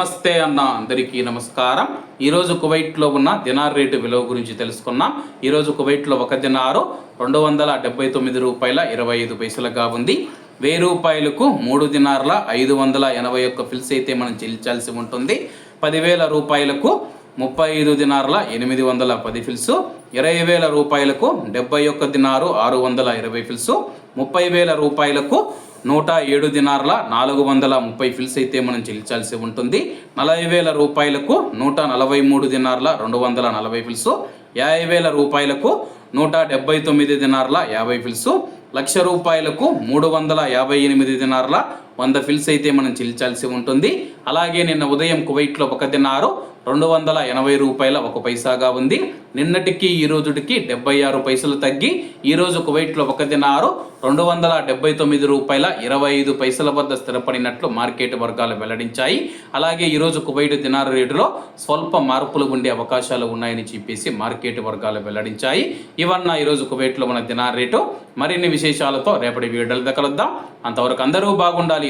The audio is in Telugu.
నమస్తే అన్న అందరికీ నమస్కారం. ఈరోజు కువైట్లో ఉన్న దినార్ రేటు విలువ గురించి తెలుసుకున్నాం. ఈరోజు కువైట్లో ఒక దినారు రెండు వందల డెబ్బై తొమ్మిది రూపాయల ఇరవై ఐదు పైసలుగా ఉంది. వెయ్యి రూపాయలకు మూడు దినార్ల ఐదు వందల ఎనభై ఒక్క ఫిల్స్ అయితే మనం చెల్లించాల్సి ఉంటుంది. పదివేల రూపాయలకు ముప్పై ఐదు దినార్ల ఎనిమిది వందల పది ఫిల్స్ ఇరవై వేల రూపాయలకు డెబ్బై ఒక్క దినారు ఆరు వందల ఇరవై ఫిల్స్ ముప్పై వేల రూపాయలకు నూట ఏడు దినార్ల నాలుగు వందల ముప్పై ఫిల్స్ అయితే మనం చెల్లించాల్సి ఉంటుంది. నలభై వేల రూపాయలకు నూట నలభై మూడు దినార్ల రెండు వందల నలభై ఫిల్స్ యాభై వేల రూపాయలకు నూట డెబ్బై తొమ్మిది దినార్ల యాభై ఫిల్స్ లక్ష రూపాయలకు మూడు వందల యాభై ఎనిమిది దినార్ల వంద ఫిల్స్ అయితే మనం చెల్లించాల్సి ఉంటుంది. అలాగే నిన్న ఉదయం కువైట్లో ఒక దినారు రెండు వందల ఎనభై రూపాయల ఒక పైసాగా ఉంది. నిన్నటికి ఈ రోజుటికి డెబ్బై ఆరు పైసలు తగ్గి ఈరోజు కువైట్లో ఒక దినారు రెండు వందల డెబ్బై తొమ్మిది రూపాయల ఇరవై ఐదు పైసల వద్ద స్థిరపడినట్లు మార్కెట్ వర్గాలు వెల్లడించాయి. అలాగే ఈరోజు కువైట్ దినారు రేటులో స్వల్ప మార్పులు ఉండే అవకాశాలు ఉన్నాయని చెప్పేసి మార్కెట్ వర్గాలు వెల్లడించాయి. ఇవన్న ఈరోజు కువైట్లో మన దినార్ రేటు. మరిన్ని విశేషాలతో రేపటి వీడియోలు కలుద్దాం. అంతవరకు అందరూ బాగుండాలి.